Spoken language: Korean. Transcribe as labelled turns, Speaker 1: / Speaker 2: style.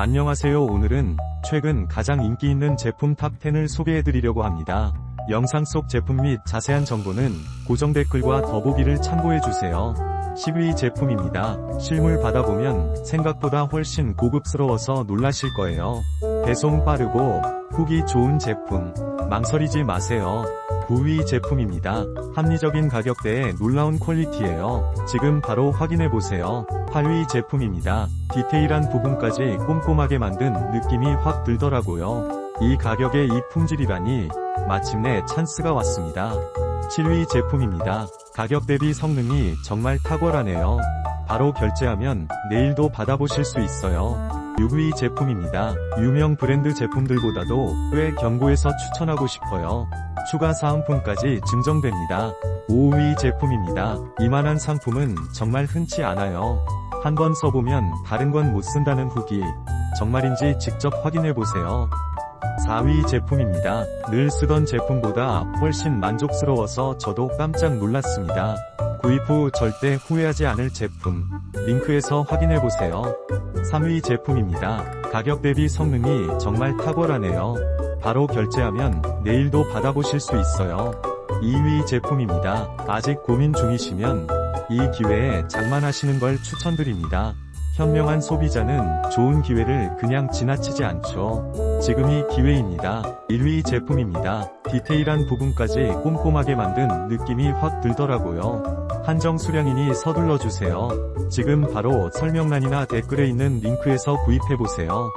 Speaker 1: 안녕하세요 오늘은 최근 가장 인기 있는 제품 탑10을 소개해드리려고 합니다. 영상 속 제품 및 자세한 정보는 고정 댓글과 더보기를 참고해주세요. 10위 제품입니다. 실물 받아보면 생각보다 훨씬 고급스러워서 놀라실 거예요. 배송 빠르고 후기 좋은 제품. 망설이지 마세요. 9위 제품입니다. 합리적인 가격대에 놀라운 퀄리티예요. 지금 바로 확인해보세요. 8위 제품입니다. 디테일한 부분까지 꼼꼼하게 만든 느낌이 확 들더라고요. 이 가격에 이 품질이라니 마침내 찬스가 왔습니다. 7위 제품입니다. 가격 대비 성능이 정말 탁월하네요. 바로 결제하면 내일도 받아보실 수 있어요. 6위 제품입니다. 유명 브랜드 제품들보다도 꽤 견고해서 추천하고 싶어요. 추가 사은품까지 증정됩니다. 5위 제품입니다. 이만한 상품은 정말 흔치 않아요. 한번 써보면 다른 건 못 쓴다는 후기. 정말인지 직접 확인해보세요. 4위 제품입니다. 늘 쓰던 제품보다 훨씬 만족스러워서 저도 깜짝 놀랐습니다. 구입 후 절대 후회하지 않을 제품. 링크에서 확인해보세요. 3위 제품입니다. 가격 대비 성능이 정말 탁월하네요. 바로 결제하면 내일도 받아보실 수 있어요. 2위 제품입니다. 아직 고민 중이시면 이 기회에 장만하시는 걸 추천드립니다. 현명한 소비자는 좋은 기회를 그냥 지나치지 않죠. 지금이 기회입니다. 1위 제품입니다. 디테일한 부분까지 꼼꼼하게 만든 느낌이 확 들더라고요. 한정 수량이니 서둘러 주세요. 지금 바로 설명란이나 댓글에 있는 링크에서 구입해보세요.